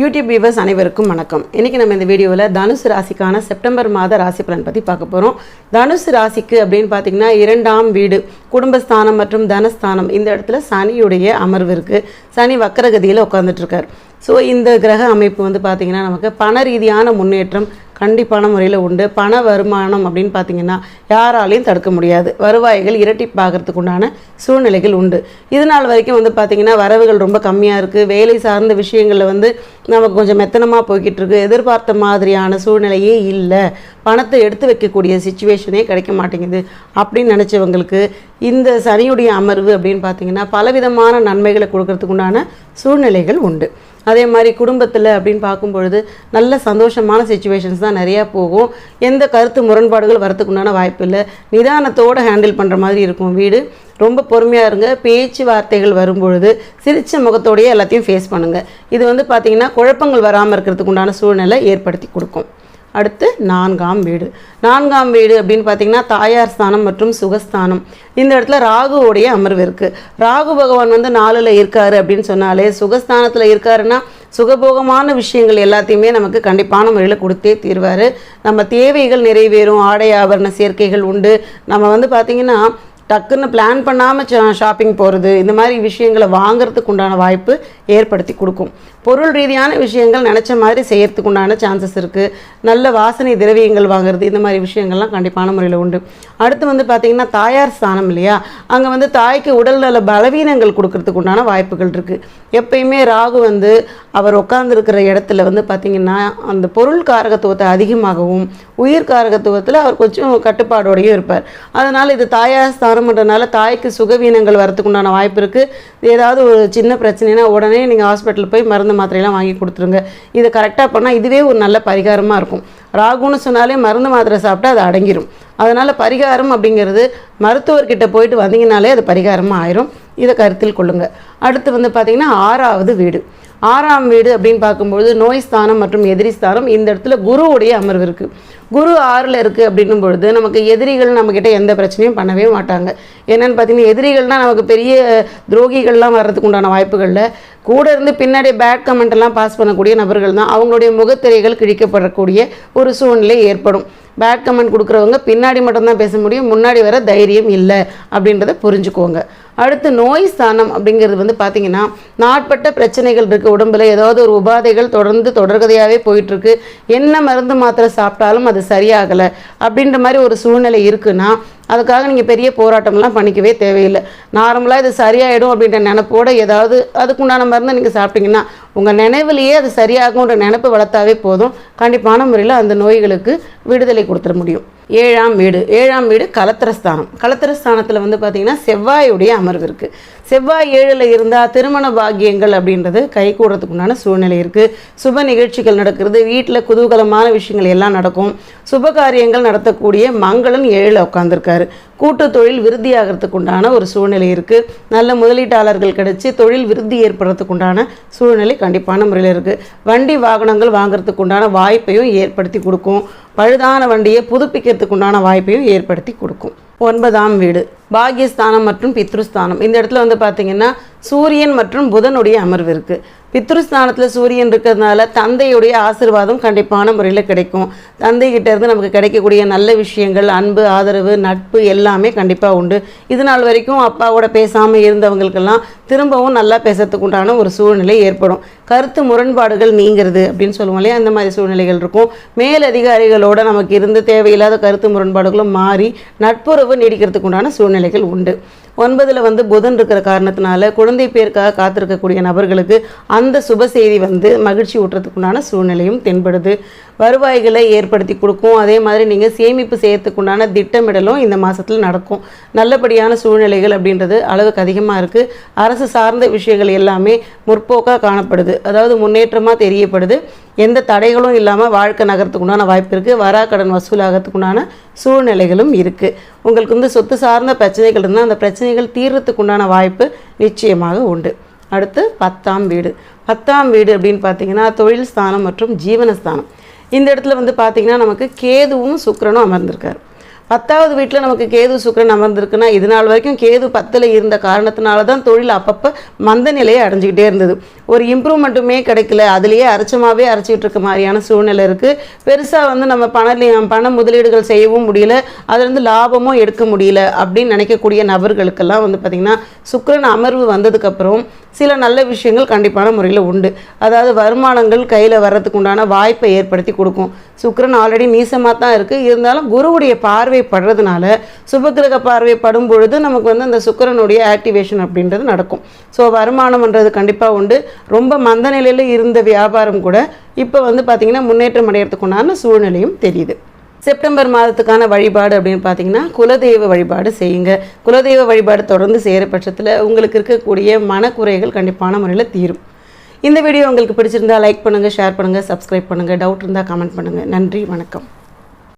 YouTube viewers அனைவருக்கும் வணக்கம். இன்னைக்கு நம்ம இந்த வீடியோவில் தனுசு ராசிக்கான செப்டம்பர் மாத ராசி பலன் பற்றி பார்க்க போகிறோம் தனுசு ராசிக்கு அப்படின்னு பார்த்தீங்கன்னா இரண்டாம் வீடு குடும்பஸ்தானம் மற்றும் தனஸ்தானம் இந்த இடத்துல சனியுடைய அமர்வு இருக்குது சனி வக்கரகதியில் உட்காந்துட்டு இருக்கார். ஸோ இந்த கிரக அமைப்பு வந்து பார்த்திங்கன்னா நமக்கு பண ரீதியான முன்னேற்றம் கண்டிப்பான முறையில் உண்டு. பண வருமானம் அப்படின்னு பார்த்தீங்கன்னா யாராலையும் தடுக்க முடியாது. வருவாய்கள் இரட்டிப்பாகிறதுக்கு உண்டான சூழ்நிலைகள் உண்டு. இது நாள் வரைக்கும் வந்து பார்த்திங்கன்னா வரவுகள் ரொம்ப கம்மியாக இருக்குது வேலை சார்ந்த விஷயங்களில் வந்து நமக்கு கொஞ்சம் மெத்தனமாக போய்கிட்டு இருக்கு. எதிர்பார்த்த மாதிரியான சூழ்நிலையே இல்லை. பணத்தை எடுத்து வைக்கக்கூடிய சுச்சுவேஷனே கிடைக்க மாட்டேங்குது அப்படின்னு நினச்சவங்களுக்கு இந்த சனியுடைய அமர்வு அப்படின்னு பார்த்தீங்கன்னா பலவிதமான நன்மைகளை கொடுக்கறதுக்கு உண்டான சூழ்நிலைகள் உண்டு. அதே மாதிரி குடும்பத்தில் அப்படின்னு பார்க்கும் பொழுது நல்ல சந்தோஷமான சுச்சுவேஷன்ஸ் தான் நிறையா போகும். எந்த கருத்து முரண்பாடுகள் வரத்துக்கு உண்டான வாய்ப்பு இல்லை. நிதானத்தோடு ஹேண்டில் பண்ணுற மாதிரி இருக்கும் வீடு. ரொம்ப பொறுமையாக இருங்க. பேச்சுவார்த்தைகள் வரும்பொழுது சிரித்த முகத்தோடையே எல்லாத்தையும் ஃபேஸ் பண்ணுங்கள் இது வந்து பார்த்திங்கன்னா குழப்பங்கள் வராமல் இருக்கிறதுக்கு உண்டான சூழ்நிலை ஏற்படுத்தி கொடுக்கும். அடுத்து நான்காம் வீடு. நான்காம் வீடு அப்படின்னு பார்த்தீங்கன்னா தாயார் ஸ்தானம் மற்றும் சுகஸ்தானம். இந்த இடத்துல ராகுவோடைய அமர்வு இருக்குது ராகு பகவான் வந்து நாலில் இருக்காரு அப்படின்னு சொன்னாலே சுகஸ்தானத்தில் இருக்காருன்னா சுகபோகமான விஷயங்கள் எல்லாத்தையுமே நமக்கு கண்டிப்பான முறையில் கொடுத்தே தீர்வார். நம்ம தேவைகள் நிறைவேறும் ஆடை ஆபரண சேர்க்கைகள் உண்டு. நம்ம வந்து பார்த்திங்கன்னா டக்குன்னு பிளான் பண்ணாமல் ஷாப்பிங் போகிறது இந்த மாதிரி விஷயங்களை வாங்குறதுக்கு உண்டான வாய்ப்பு ஏற்படுத்தி கொடுக்கும். பொருள் ரீதியான விஷயங்கள் நினச்ச மாதிரி செய்யறதுக்கு உண்டான சான்சஸ் இருக்குது நல்ல வாசனை திரவியங்கள் வாங்குறது இந்த மாதிரி விஷயங்கள்லாம் கண்டிப்பான முறையில் உண்டு. அடுத்து வந்து பார்த்திங்கன்னா தாயார் ஸ்தானம் இல்லையா? அங்கே வந்து தாய்க்கு உடல்நல பலவீனங்கள் கொடுக்கறதுக்கு உண்டான வாய்ப்புகள் இருக்குது எப்பயுமே ராகு வந்து அவர் உட்கார்ந்துருக்கிற இடத்துல வந்து பார்த்திங்கன்னா அந்த பொருள் காரகத்துவத்தை அதிகமாகவும் உயிர் காரகத்துவத்தில் அவர் கொஞ்சம் கட்டுப்பாடோடையும் இருப்பார். அதனால் இது தாயார் ஸ்தானம்ன்றனால தாய்க்கு சுகவீனங்கள் வரத்துக்கு உண்டான வாய்ப்பு இருக்குது ஏதாவது ஒரு சின்ன பிரச்சனைனா உடனே நீங்கள் ஹாஸ்பிட்டல் போய் மருந்து மாத்திரையெல்லாம் வாங்கி கொடுத்துருங்க. இதை கரெக்டாக பண்ணால் இதுவே ஒரு நல்ல பரிகாரமாக இருக்கும். ராகுன்னு சொன்னாலே மருந்து மாத்திரை சாப்பிட்டா அது அடங்கிடும் அதனால் பரிகாரம் அப்படிங்கிறது மருத்துவர்கிட்ட போயிட்டு வந்தீங்கனாலே அது பரிகாரமாக ஆயிரும். இதை கருத்தில் கொள்ளுங்கள் அடுத்து வந்து பார்த்திங்கன்னா ஆறாவது வீடு. ஆறாம் வீடு அப்படின்னு பார்க்கும்பொழுது நோய் ஸ்தானம் மற்றும் எதிரி ஸ்தானம் இந்த இடத்துல குருவுடைய அமர்வு இருக்குது குரு ஆறில் இருக்குது அப்படின்னும் பொழுது நமக்கு எதிரிகள் நம்மக்கிட்ட எந்த பிரச்சனையும் பண்ணவே மாட்டாங்க. என்னென்னு பார்த்தீங்கன்னா எதிரிகள்னால் நமக்கு பெரிய துரோகிகள்லாம் வர்றதுக்கு உண்டான வாய்ப்புகளில். கூட இருந்து பின்னாடி பேட் கமெண்ட் எல்லாம் பாஸ் பண்ணக்கூடிய நபர்கள் தான். அவங்களுடைய முகத்திரைகள் கிழிக்கப்படக்கூடிய ஒரு சூழ்நிலை ஏற்படும். பேட் கமெண்ட் கொடுக்குறவங்க பின்னாடி மட்டும்தான் பேச முடியும் முன்னாடி வர தைரியம் இல்லை அப்படின்றத புரிஞ்சுக்கோங்க. அடுத்து நோய் ஸ்தானம் அப்படிங்கிறது வந்து பார்த்திங்கன்னா நாட்பட்ட பிரச்சனைகள் இருக்குது உடம்புல ஏதாவது ஒரு உபாதைகள் தொடர்ந்து தொடர்கதையாகவே போயிட்டுருக்கு. என்ன மருந்து மாத்திரை சாப்பிட்டாலும் அது சரியாகலை அப்படின்ற மாதிரி ஒரு சூழ்நிலை இருக்குன்னா அதுக்காக நீங்கள் பெரிய போராட்டம்லாம் பண்ணிக்கவே தேவையில்லை. நார்மலாக இது சரியாயிடும் அப்படின்ற நினப்போட ஏதாவது அதுக்குண்டான மருந்தை நீங்கள் சாப்பிட்டீங்கன்னா உங்கள் நினைவிலேயே அது சரியாகும்ன்ற நினப்பு வளர்த்தாவே போதும். கண்டிப்பான முறையில் அந்த நோய்களுக்கு விடுதலை கொடுத்துட முடியும். ஏழாம் வீடு. ஏழாம் வீடு கலத்திரஸ்தானம். கலத்திரஸ்தானத்தில் வந்து பார்த்திங்கன்னா செவ்வாயுடைய அமர்வு இருக்குது செவ்வாய் ஏழில் இருந்தால் திருமண பாக்கியங்கள் அப்படின்றது கை கூடுறதுக்கு உண்டான சூழ்நிலை இருக்குது சுப நிகழ்ச்சிகள் நடக்கிறது வீட்டில் குதூகலமான விஷயங்கள் எல்லாம் நடக்கும். சுப காரியங்கள் நடத்தக்கூடிய மங்களன் ஏழில் உட்காந்துருக்காரு கூட்டு தொழில் விருத்தியாகிறதுக்கு உண்டான ஒரு சூழ்நிலை இருக்குது நல்ல முதலீட்டாளர்கள் கிடைச்சி தொழில் விருத்தி ஏற்படுறதுக்கு உண்டான சூழ்நிலை கண்டிப்பான முறையில் இருக்குது வண்டி வாகனங்கள் வாங்குறதுக்கு உண்டான வாய்ப்பையும் ஏற்படுத்தி கொடுக்கும். பழுதான வண்டியை புதுப்பிக்கிறதுக்கு உண்டான வாய்ப்பையும் ஏற்படுத்தி கொடுக்கும். ஒன்பதாம் வீடு. பாகியஸ்தானம் மற்றும் பித்ருஸ்தானம். இந்த இடத்துல வந்து பார்த்தீங்கன்னா சூரியன் மற்றும் புதனுடைய அமர்வு இருக்குது பித்ருஸ்தானத்தில் சூரியன் இருக்கிறதுனால தந்தையுடைய ஆசிர்வாதம் கண்டிப்பான முறையில் கிடைக்கும். தந்தைகிட்ட இருந்து நமக்கு கிடைக்கக்கூடிய நல்ல விஷயங்கள் அன்பு ஆதரவு நட்பு எல்லாமே கண்டிப்பாக உண்டு. இது நாள் வரைக்கும் அப்பாவோட பேசாமல் இருந்தவங்களுக்கெல்லாம் திரும்பவும் நல்லா பேசுறதுக்கு உண்டான ஒரு சூழ்நிலை ஏற்படும். கருத்து முரண்பாடுகள் நீங்கிறது அப்படின்னு சொல்லுவோம் இல்லையா? அந்த மாதிரி சூழ்நிலைகள் இருக்கும். மேல் அதிகாரிகளோட நமக்கு இருந்து தேவையில்லாத கருத்து முரண்பாடுகளும் மாறி நட்புறவு நீடிக்கிறதுக்கு உண்டான சூழ்நிலைகள் உண்டு. ஒன்பதில் வந்து புதன் இருக்கிற காரணத்தினால குழந்தை பேருக்காக காத்திருக்கக்கூடிய நபர்களுக்கு அந்த சுப செய்தி வந்து மகிழ்ச்சி ஊட்டுறதுக்குண்டான சூழ்நிலையும் தென்படுது. வருவாய்களை ஏற்படுத்தி கொடுக்கும். அதே மாதிரி நீங்கள் சேமிப்பு செய்யறதுக்குண்டான திட்டமிடலும் இந்த மாதத்தில் நடக்கும். நல்லபடியான சூழ்நிலைகள் அப்படின்றது அளவுக்கு அதிகமாக இருக்குது அரசு சார்ந்த விஷயங்கள் எல்லாமே முற்போக்காக காணப்படுது. அதாவது முன்னேற்றமாக தெரியப்படுது. எந்த தடைகளும் இல்லாமல் வாழ்க்கை நகரத்துக்குண்டான வாய்ப்பு இருக்குது வரா கடன் வசூலாகிறதுக்குண்டான சூழ்நிலைகளும் இருக்குது உங்களுக்கு வந்து சொத்து சார்ந்த பிரச்சனைகள் இருந்தால் அந்த பிரச்சனைகள் தீர்றதுக்குண்டான வாய்ப்பு நிச்சயமாக உண்டு. அடுத்து பத்தாம் வீடு. பத்தாம் வீடு அப்படின்னு பார்த்தீங்கன்னா தொழில் ஸ்தானம் மற்றும் ஜீவனஸ்தானம். இந்த இடத்துல வந்து பார்த்தீங்கன்னா நமக்கு கேதுவும் சுக்கரனும் அமர்ந்திருக்காரு. பத்தாவது வீட்டில் நமக்கு கேது சுக்கரன் அமர்ந்திருக்குன்னா இது நாள் வரைக்கும் கேது பத்தில் இருந்த காரணத்தினால தான் தொழில் அப்பப்போ மந்த நிலையை அடைஞ்சிக்கிட்டே இருந்தது. ஒரு இம்ப்ரூவ்மெண்ட்டுமே கிடைக்கல. அதுலேயே அரைச்சமாகவே அரைச்சிக்கிட்டு இருக்க மாதிரியான சூழ்நிலை இருக்குது பெருசாக வந்து நம்ம பண பண முதலீடுகள் செய்யவும் முடியல. அதுலேருந்து லாபமும் எடுக்க முடியல அப்படின்னு நினைக்கக்கூடிய நபர்களுக்கெல்லாம் வந்து பார்த்திங்கன்னா சுக்கிரன் அமர்வு வந்ததுக்கப்புறம் சில நல்ல விஷயங்கள் கண்டிப்பான முறையில் உண்டு. அதாவது வருமானங்கள் கையில் வர்றதுக்கு உண்டான வாய்ப்பை ஏற்படுத்தி கொடுக்கும். சுக்கரன் ஆல்ரெடி நீசமாக தான் இருக்குது இருந்தாலும் குருவுடைய பார்வை படுறதுனால சுபகிரக பார்வை படும் பொழுது நமக்கு வந்து அந்த சுக்கரனுடைய ஆக்டிவேஷன் அப்படின்றது நடக்கும். ஸோ வருமானம்ன்றது கண்டிப்பாக உண்டு. ரொம்ப மந்த நிலையில் இருந்த வியாபாரம் கூட இப்போ வந்து பார்த்திங்கன்னா முன்னேற்றம் அடையிறதுக்குண்டான சூழ்நிலையும் தெரியுது. செப்டம்பர் மாதத்துக்கான வழிபாடு அப்படின்னு பார்த்தீங்கன்னா குலதெய்வ வழிபாடு செய்யுங்க. குலதெய்வ வழிபாடு தொடர்ந்து செய்கிற பட்சத்தில் உங்களுக்கு இருக்கக்கூடிய மனக்குறைகள் கண்டிப்பான முறையில் தீரும். இந்த வீடியோ உங்களுக்கு பிடிச்சிருந்தா லைக் பண்ணுங்கள் ஷேர் பண்ணுங்கள் சப்ஸ்கிரைப் பண்ணுங்கள் டவுட் இருந்தால் கமெண்ட் பண்ணுங்கள் நன்றி வணக்கம்.